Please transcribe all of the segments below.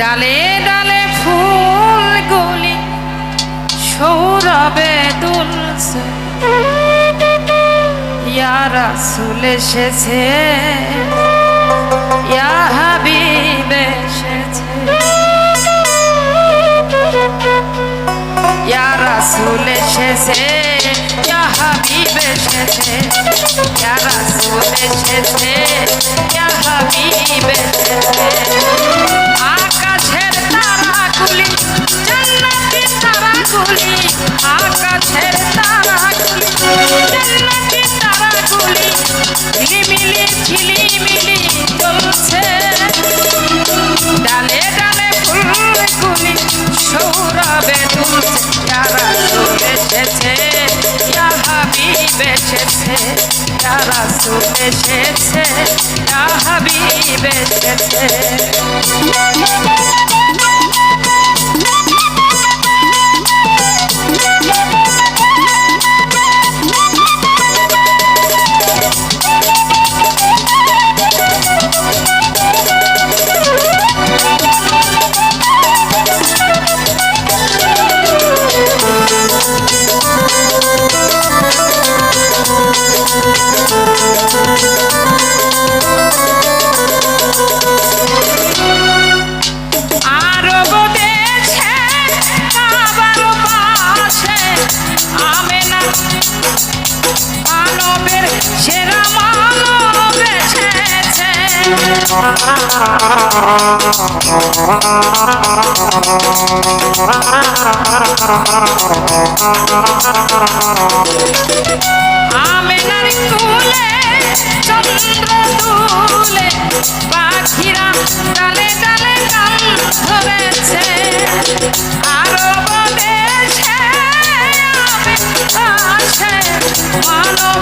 ডালে ডালে ফুল ফুলগুলি সৌরভে দুলছে। ইয়ারা চুল এসেছে, ইয়া হাবিব এসেছে। ইয়ারা চুল এসেছে, ইয়া হাবিব ইয়ারা চুল এসেছে। এসেছে ইয়া হাবিব এসেছে ইয়া রাসূল এসেছে ইয়া হাবিব এসেছে আমেনার তুলে চন্দ্র তুলে পাখিরা ডালে ডালে গান ধরেছে। আরব দেশে আমি আসে মানব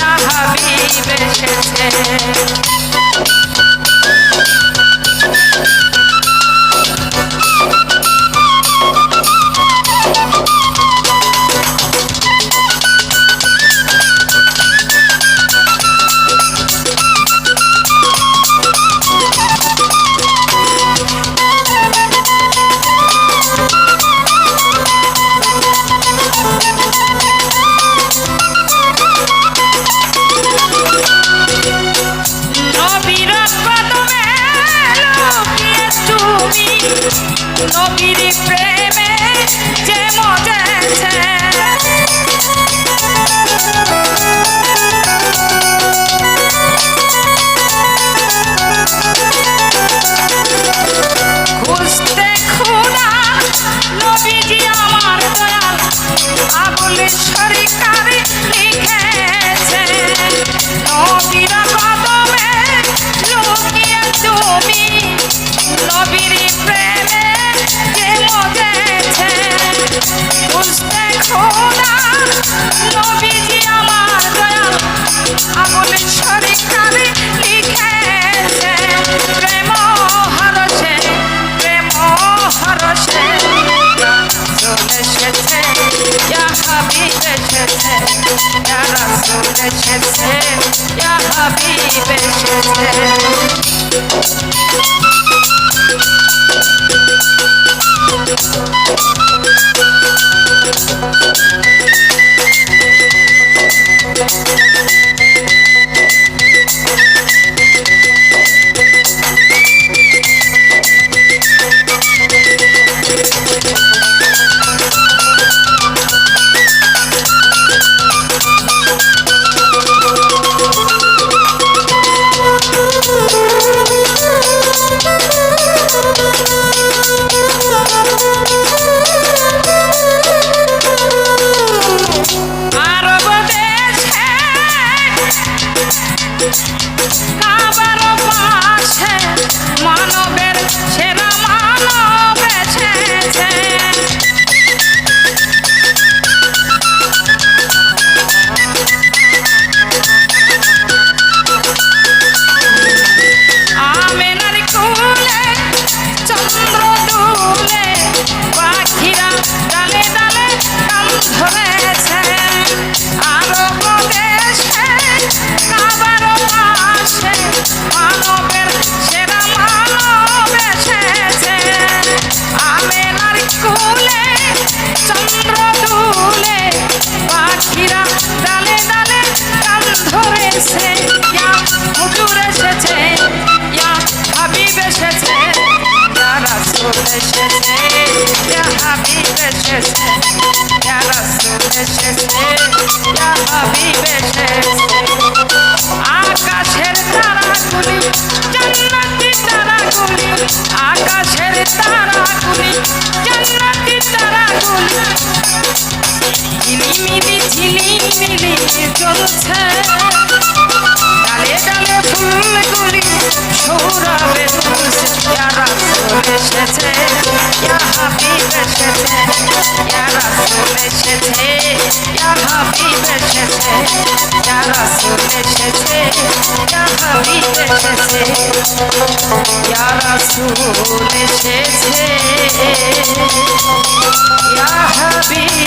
Ya Habib eşete এসেছে ইয়া হাবিব এসেছে ইয়া রাসূল এসেছে ইয়া হাবিব এসেছে আকাশের তারাগুলি জান্নাতি তারাগুলি আকাশের তারাগুলি জান্নাতি তারাগুলি এসেছে ইয়া হাবিব এসেছে ইয়া রাসূল এসেছে ইয়া হাবিব এসেছে ইয়া রাসূল এসেছে ইয়া হাবিব এসেছে ইয়া রাসূল এসেছে ইয়া হাবিব